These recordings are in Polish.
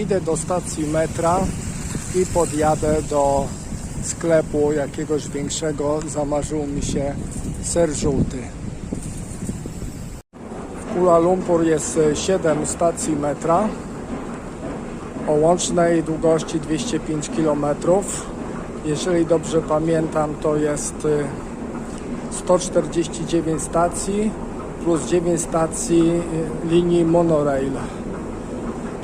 idę do stacji metra i podjadę do sklepu jakiegoś większego. Zamarzył mi się ser żółty. W Kuala Lumpur jest 7 stacji metra o łącznej długości 205 km. Jeżeli dobrze pamiętam, to jest y, 149 stacji plus 9 stacji y, linii monorail.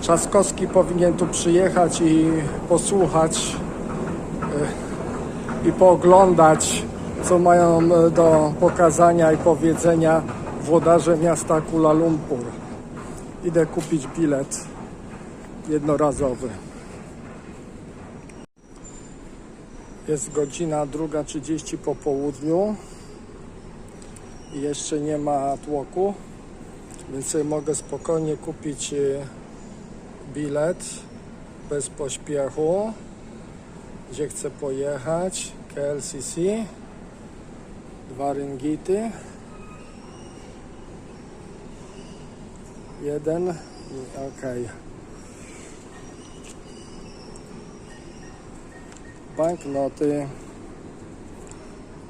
Trzaskowski powinien tu przyjechać i posłuchać y, i pooglądać, co mają y, do pokazania i powiedzenia włodarze miasta Kuala Lumpur. Idę kupić bilet jednorazowy. Jest godzina 2.30 po południu i jeszcze nie ma tłoku, więc mogę spokojnie kupić y, bilet bez pośpiechu, gdzie chcę pojechać. KLCC, dwa ringgity, jeden, ok. Banknoty.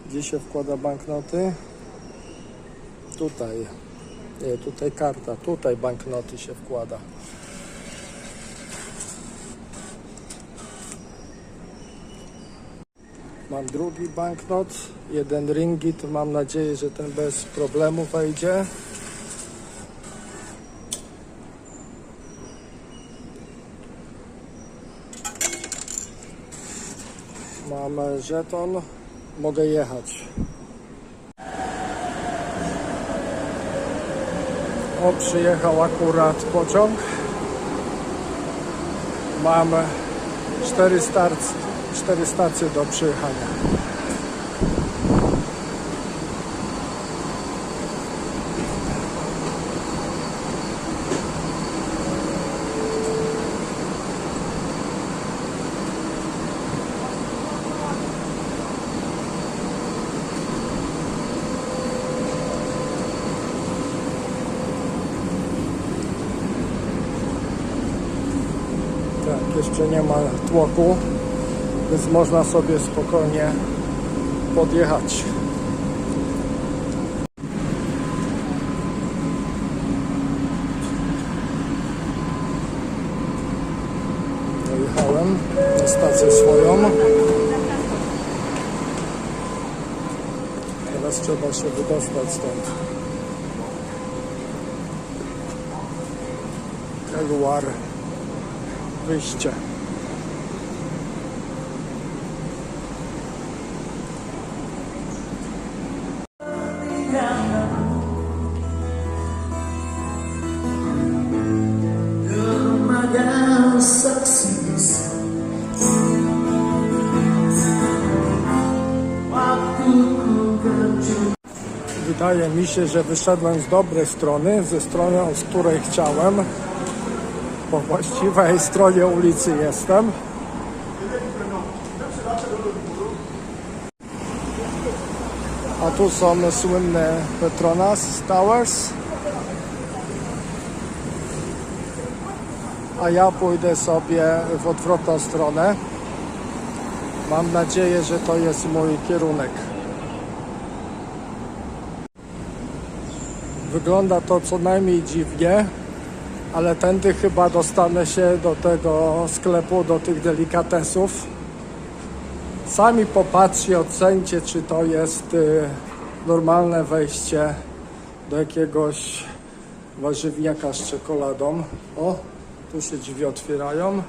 Gdzie się wkłada banknoty? Tutaj. Nie, tutaj karta. Tutaj banknoty się wkłada. Mam drugi banknot, jeden ringgit. Mam nadzieję, że ten bez problemu wejdzie. Mam żeton, mogę jechać. O, przyjechał akurat pociąg. Mam cztery, starc, cztery stacje do przyjechania. Tak, jeszcze nie ma tłoku, więc można sobie spokojnie podjechać. Dojechałem na stację swoją. Teraz trzeba się wydostać stąd. Keluar wyjście. Wydaje mi się, że wyszedłem z dobrej strony, ze strony, z której chciałem. Po właściwej stronie ulicy jestem. A tu są słynne Petronas Towers. A ja pójdę sobie w odwrotną stronę. Mam nadzieję, że to jest mój kierunek. Wygląda to co najmniej dziwnie, ale tędy chyba dostanę się do tego sklepu, do tych delikatesów. Sami popatrzcie, ocencie, czy to jest y, normalne wejście do jakiegoś warzywniaka z czekoladą. O, tu się drzwi otwierają.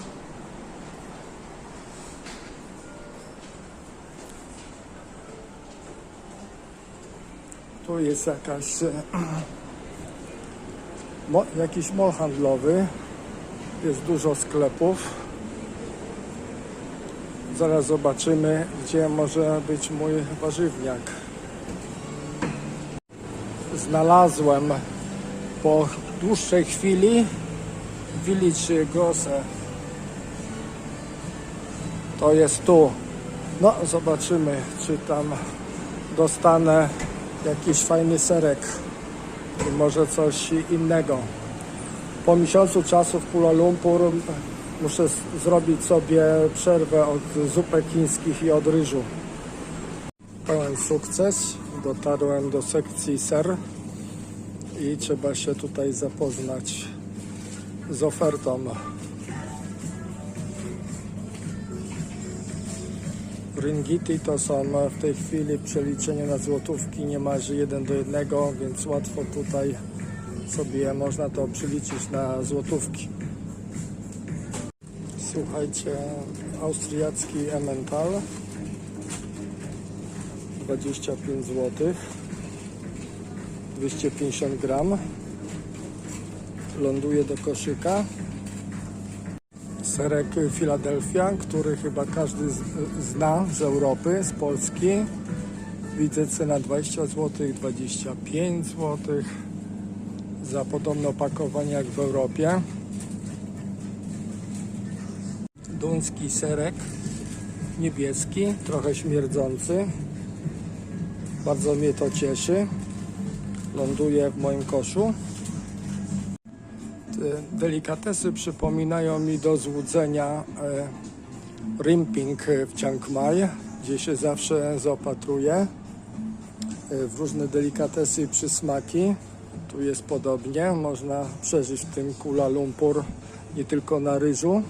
Tu jest jakaś, e, mo, jakiś mall handlowy. Jest dużo sklepów. Zaraz zobaczymy, gdzie może być mój warzywniak. Znalazłem po dłuższej chwili Village Grocer. To jest tu. No, zobaczymy, czy tam dostanę jakiś fajny serek może coś innego. Po miesiącu czasu w Kuala Lumpur Muszę zrobić sobie przerwę od zupek chińskich i od ryżu. Pełen sukces. Dotarłem do sekcji ser i trzeba się tutaj zapoznać z ofertą. Ringgiti to są w tej chwili w na złotówki niemalże 1 do 1, więc łatwo tutaj sobie można to przeliczyć na złotówki. Słuchajcie, austriacki Emmental 25 zł 250 gram ląduje do koszyka serek Philadelphia, który chyba każdy z, zna z Europy, z Polski widzę cena 20 zł, 25 zł za podobne opakowanie jak w Europie duński serek niebieski, trochę śmierdzący. Bardzo mnie to cieszy. Ląduje w moim koszu. Te delikatesy przypominają mi do złudzenia e, rimping w Chiang Mai, gdzie się zawsze zaopatruję e, w różne delikatesy i przysmaki. Tu jest podobnie, można przeżyć w tym Kuala Lumpur nie tylko na ryżu.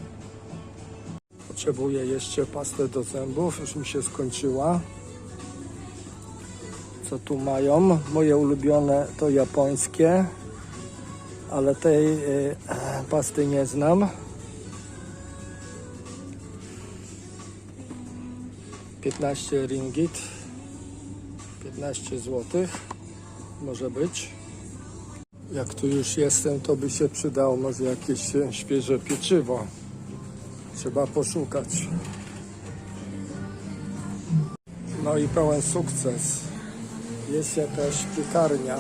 Potrzebuję jeszcze pastę do zębów, już mi się skończyła. Co tu mają? Moje ulubione to japońskie, ale tej y, pasty nie znam. 15 ringgit, 15 zł, może być. Jak tu już jestem, to by się przydało może jakieś świeże pieczywo. Trzeba poszukać. No i pełen sukces. Jest jakaś piekarnia.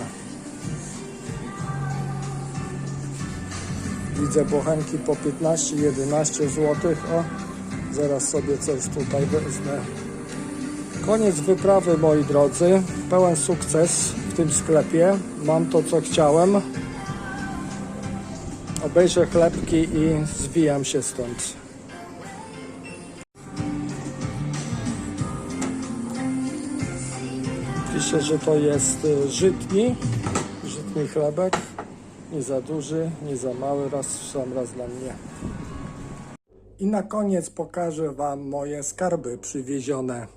Widzę bochenki po 15-11 zł. O, zaraz sobie coś tutaj wezmę. Koniec wyprawy, moi drodzy. Pełen sukces w tym sklepie. Mam to, co chciałem. Obejrzę chlebki i zwijam się stąd. Pisze, że to jest y, żytni, żytni chlebek. Nie za duży, nie za mały, raz sam raz dla mnie. I na koniec pokażę Wam moje skarby przywiezione.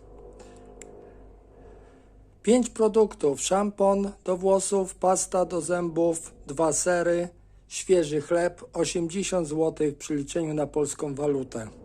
Pięć produktów: szampon do włosów, pasta do zębów, dwa sery, świeży chleb, 80 zł w przeliczeniu na polską walutę.